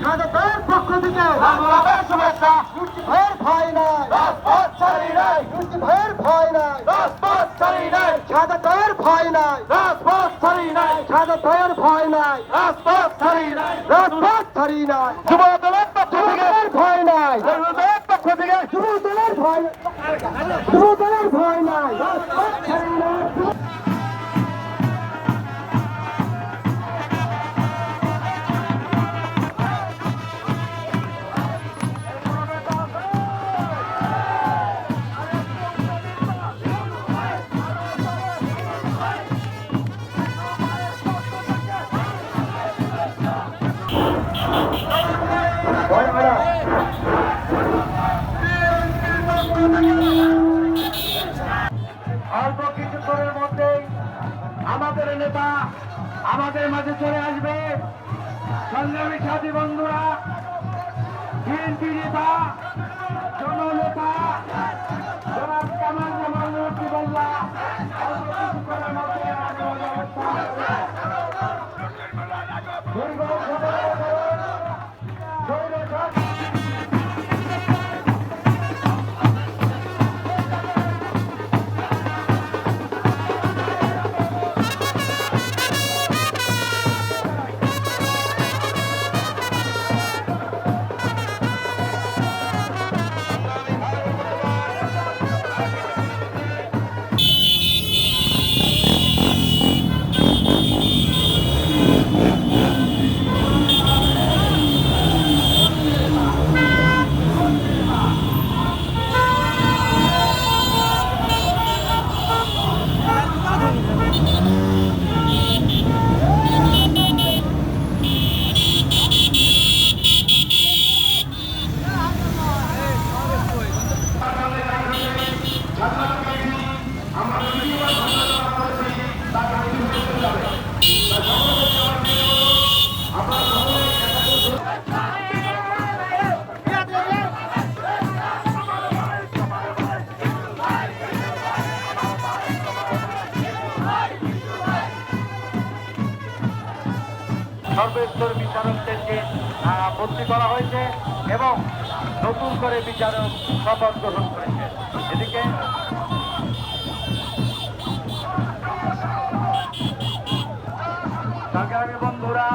শাহাদাতের পক্ষ থেকে ভয়ের ভয় নাই ভয়ের ভয় নাই শাহাদাতের ভয় নাই শাহাদাতের ভয় নাই রাজপথ ছাড়ি নাই যুব দলের পক্ষ থেকে ভয় নাই যুব দলের ভয় যুবদলের ভয় নাই রাজপথ ছাড়ি নাই আমাদের নেতা আমাদের মাঝে চলে আসবে। সংগ্রামী সাথী বন্ধুরা বিএনপি নেতা জননেতা সর্বস্তর বিচারকদেরকে ভর্তি করা হয়েছে এবং নতুন করে বিচারক শপথ গ্রহণ করেছে। এদিকে সংগ্রামী বন্ধুরা